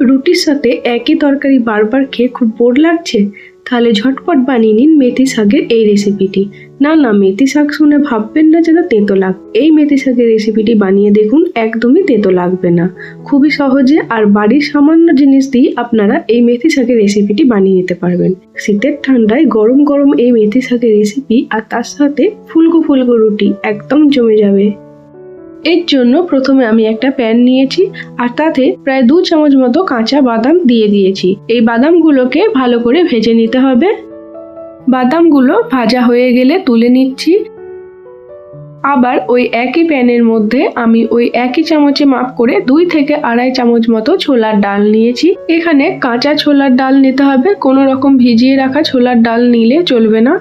রুটির সাথে একই তরকারি বারবার খেয়ে খুব বোর লাগছে? তাহলে ঝটপট বানিয়ে নিন মেথি শাকের এই রেসিপিটি। না না, মেথি শাক শুনে ভাববেন না যেন তেঁতো লাগ। এই মেথি শাকের রেসিপিটি বানিয়ে দেখুন, একদমই তেঁতো লাগবে না। খুবই সহজে আর বাড়ির সামান্য জিনিস দিয়ে আপনারা এই মেথি শাকের রেসিপিটি বানিয়ে নিতে পারবেন। শীতের ঠান্ডায় গরম গরম এই মেথি শাকের রেসিপি আর তার সাথে ফুলকো ফুলকো রুটি একদম জমে যাবে। এর জন্য প্রথমে আমি একটা প্যান নিয়েছি আর তাতে প্রায় দু চামচ মতো কাঁচা বাদাম দিয়ে দিয়েছি। এই বাদামগুলোকে ভালো করে ভেজে নিতে হবে। বাদামগুলো ভাজা হয়ে গেলে তুলে নিচ্ছি। আবার ওই একই প্যানের মধ্যে আমি ওই একই চামচে মাপ করে দুই থেকে আড়াই চামচ মতো ছোলার ডাল নিয়েছি। এখানে কাঁচা ছোলার ডাল নিতে হবে। কোনো রকম ভিজিয়ে রাখা ছোলার ডাল নিলে চলবে না।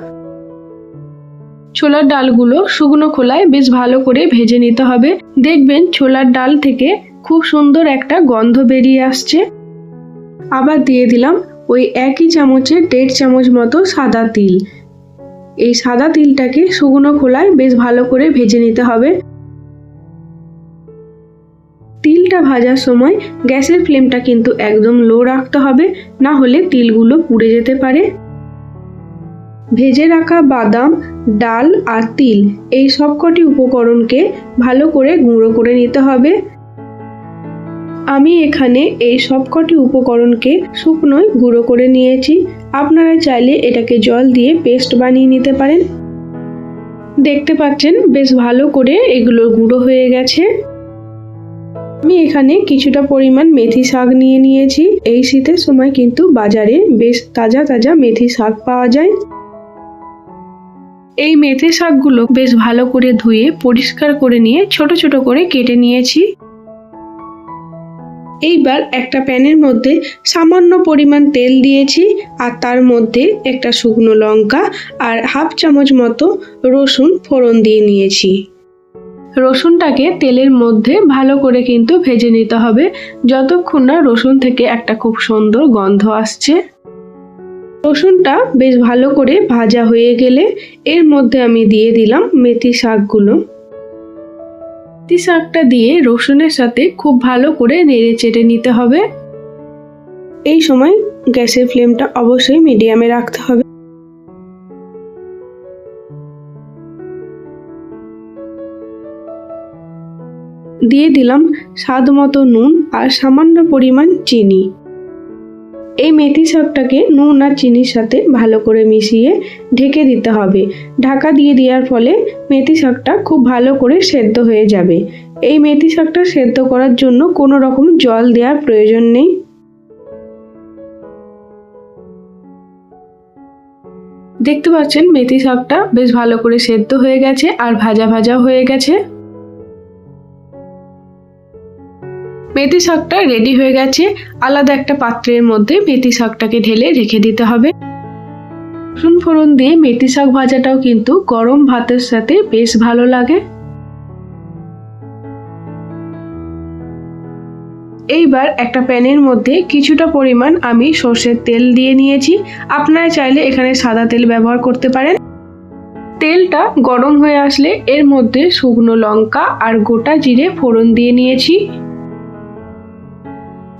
ছোলার ডালগুলো শুকনো খোলায় বেশ ভালো করে ভেজে নিতে হবে। দেখবেন ছোলার ডাল থেকে খুব সুন্দর একটা গন্ধ বেরিয়ে আসছে। আবার দিয়ে দিলাম ওই একই চামচে দেড় চামচ মতো সাদা তিল। এই সাদা তিলটাকে শুকনো খোলায় বেশ ভালো করে ভেজে নিতে হবে। তিলটা ভাজার সময় গ্যাসের ফ্লেমটা কিন্তু একদম লো রাখতে হবে, না হলে তিলগুলো পুড়ে যেতে পারে। ভেজে রাখা বাদাম, ডাল আর তিল, এই সবকটি উপকরণকে ভালো করে গুঁড়ো করে নিতে হবে। আমি এখানে এই সবকটি উপকরণকে শুকনোয় গুঁড়ো করে নিয়েছি। আপনারা চাইলে এটাকে জল দিয়ে পেস্ট বানিয়ে নিতে পারেন। দেখতে পাচ্ছেন, বেশ ভালো করে এগুলো গুঁড়ো হয়ে গেছে। আমি এখানে কিছুটা পরিমাণ মেথি শাক নিয়ে নিয়েছি। এই শীতের সময় কিন্তু বাজারে বেশ তাজা তাজা মেথি শাক পাওয়া যায়। এই মেথি শাকগুলো বেশ ভালো করে ধুয়ে পরিষ্কার করে নিয়ে ছোট ছোট করে কেটে নিয়েছি। এইবার একটা প্যানের মধ্যে সামান্য পরিমাণ তেল দিয়েছি আর তার মধ্যে একটা শুকনো লঙ্কা আর হাফ চামচ মতো রসুন ফোড়ন দিয়ে নিয়েছি। রসুনটাকে তেলের মধ্যে ভালো করে কিন্তু ভেজে নিতে হবে, যতক্ষণ না রসুন থেকে একটা খুব সুন্দর গন্ধ আসছে। রসুনটা বেশ ভালো করে ভাজা হয়ে গেলে এর মধ্যে আমি দিয়ে দিলাম মেথি শাকগুলো। মেথি শাকটা দিয়ে রসুনের সাথে খুব ভালো করে নেড়ে চেড়ে নিতে হবে। এই সময় গ্যাসের ফ্লেমটা অবশ্যই মিডিয়ামে রাখতে হবে। দিয়ে দিলাম স্বাদ মতো নুন আর সামান্য পরিমাণ চিনি। এই মেথি শাকটাকে নুন আর চিনির সাথে ভালো করে মিশিয়ে ঢেকে দিতে হবে। ঢাকা দিয়ে দেওয়ার ফলে মেথি শাকটা খুব ভালো করে সেদ্ধ হয়ে যাবে। এই মেথি শাকটা সেদ্ধ করার জন্য কোনো রকম জল দেওয়ার প্রয়োজন নেই। দেখতে পাচ্ছেন, মেথি শাকটা বেশ ভালো করে সেদ্ধ হয়ে গেছে আর ভাজা ভাজা হয়ে গেছে। মেথি শাকটা রেডি হয়ে গেছে। আলাদা একটা পাত্রের মধ্যে মেথি শাকটাকে ঢেলে রেখে দিতে হবে। রসুন ফোড়ন দিয়ে মেথি শাক ভাজাটাও কিন্তু গরম ভাতের সাথে বেশ ভালো লাগে। এইবার একটা প্যানের মধ্যে কিছুটা পরিমাণ আমি সর্ষের তেল দিয়ে নিয়েছি। আপনারা চাইলে এখানে সাদা তেল ব্যবহার করতে পারেন। তেলটা গরম হয়ে আসলে এর মধ্যে শুকনো লঙ্কা আর গোটা জিরে ফোড়ন দিয়ে নিয়েছি।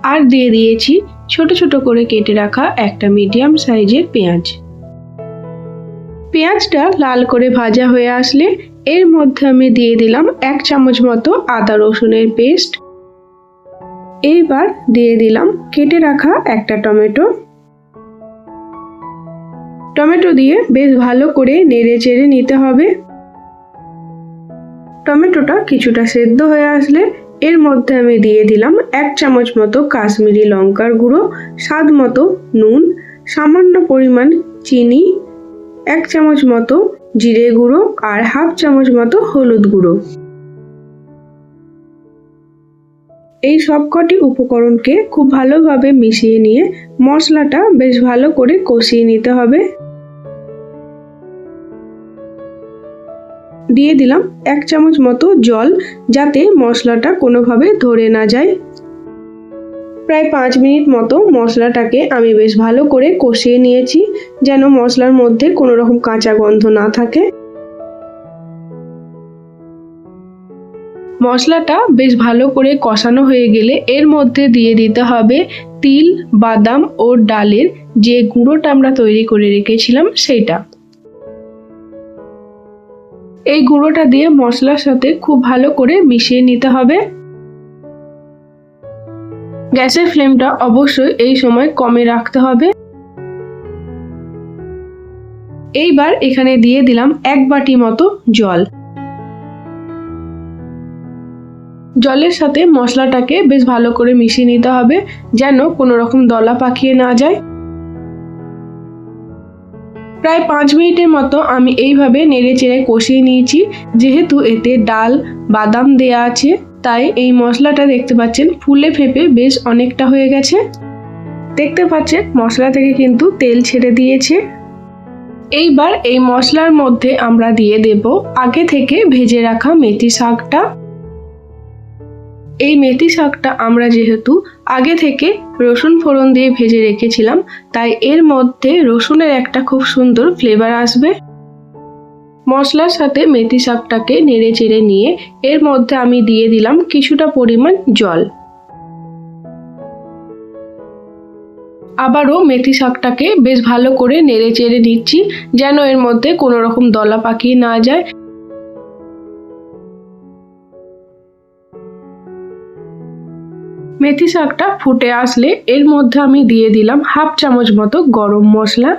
আর দিয়ে দিয়েছি ছোট ছোট করে কেটে রাখা একটা মিডিয়াম সাইজের পেঁয়াজ। পেঁয়াজটা লাল করে ভাজা হয়ে আসলে এর মধ্যে আমি দিয়ে দিলাম এক চামচ মতো আদা রসুনের পেস্ট। এইবার দিয়ে দিলাম কেটে রাখা একটা টমেটো। টমেটো দিয়ে বেশ ভালো করে নেড়ে চেড়ে নিতে হবে। টমেটোটা কিছুটা সেদ্ধ হয়ে আসলে এর মধ্যে আমি দিয়ে দিলাম এক চামচ মতো কাশ্মীরি লঙ্কার গুঁড়ো, স্বাদ মতো নুন, সামান্য পরিমাণ চিনি, এক চামচ মতো জিরে গুঁড়ো আর হাফ চামচ মতো হলুদ গুঁড়ো। এই সবকটি উপকরণকে খুব ভালোভাবে মিশিয়ে নিয়ে মশলাটা বেশ ভালো করে কষিয়ে নিতে হবে। দিয়ে দিলাম এক চামচ মতো জল যাতে মশলাটা কোনোভাবে ধরে না যায়। প্রায় পাঁচ মিনিট মতো মশলাটাকে আমি বেশ ভালো করে কষিয়ে নিয়েছি, যেন মশলার মধ্যে কোনো রকম কাঁচা গন্ধ না থাকে। মশলাটা বেশ ভালো করে কষানো হয়ে গেলে এর মধ্যে দিয়ে দিতে হবে তিল, বাদাম ও ডালের যে গুঁড়োটা আমরা তৈরি করে রেখেছিলাম, সেইটা। এই গুঁড়োটা দিয়ে মশলার সাথে খুব ভালো করে মিশিয়ে নিতে হবে। গ্যাসের ফ্লেমটা অবশ্যই এই সময় কমে রাখতে হবে। এইবার এখানে দিয়ে দিলাম এক বাটি মতো জল। জলের সাথে মশলাটাকে বেশ ভালো করে মিশিয়ে নিতে হবে, যেন কোনো রকম দলা পাকিয়ে না যায়। প্রায় পাঁচ মিনিটের মতো আমি এইভাবে নেড়ে চেড়ে কষিয়ে নিয়েছি। যেহেতু এতে ডাল, বাদাম দেয়া আছে, তাই এই মশলাটা দেখতে পাচ্ছেন ফুলে ফেপে বেশ অনেকটা হয়ে গেছে। দেখতে পাচ্ছেন মশলা থেকে কিন্তু তেল ছেড়ে দিয়েছে। এইবার এই মশলার মধ্যে আমরা দিয়ে দেব আগে থেকে ভেজে রাখা মেথি শাকটা। এই মেথি শাকটা আমরা যেহেতু আগে থেকে রসুন ফোড়ন দিয়ে ভেজে রেখেছিলাম, তাই এর মধ্যে রসুনের একটা খুব সুন্দর ফ্লেভার আসবে। মশলার সাথে মেথি শাকটাকে নেড়ে চেড়ে নিয়ে এর মধ্যে আমি দিয়ে দিলাম কিছুটা পরিমাণ জল। আবারও মেথি শাকটাকে বেশ ভালো করে নেড়ে চেড়ে নিচ্ছি, যেন এর মধ্যে কোনো রকম দলা পাকিয়ে না যায়। মেথি শাকটা ফুটে আসলে এর মধ্যে আমি দিয়ে দিলাম হাফ চামচ মতো গরম মশলা।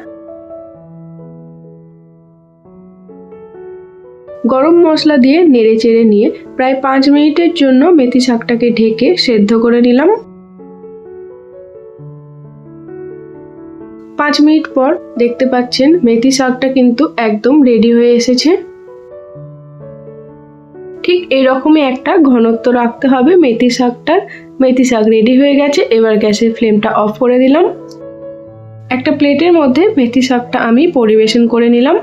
গরম মশলা দিয়ে নেড়ে চেড়ে নিয়ে প্রায় পাঁচ মিনিটের জন্য মেথি শাকটাকে ঢেকে সেদ্ধ করে নিলাম। পাঁচ মিনিট পর দেখতে পাচ্ছেন মেথি শাকটা কিন্তু একদম রেডি হয়ে এসেছে। ঠিক এরকমই একটা ঘনত্ব রাখতে হবে। মেথি শাকটার মেথি শাক রেডি হয়ে গেছে, এবার গ্যাসের ফ্লেমটা অফ করে দিলাম। একটা প্লেটের মধ্যে মেথি শাকটা আমি পরিবেশন করে নিলাম।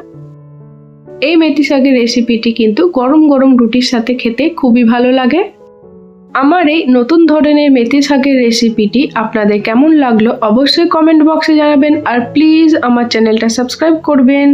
এই মেথি শাকের রেসিপিটি কিন্তু গরম গরম রুটির সাথে খেতে খুবই ভালো লাগে। আমার এই নতুন ধরনের মেথি শাকের রেসিপিটি আপনাদের কেমন লাগল অবশ্যই কমেন্ট বক্সে জানাবেন। আর প্লিজ আমার চ্যানেলটা সাবস্ক্রাইব করবেন।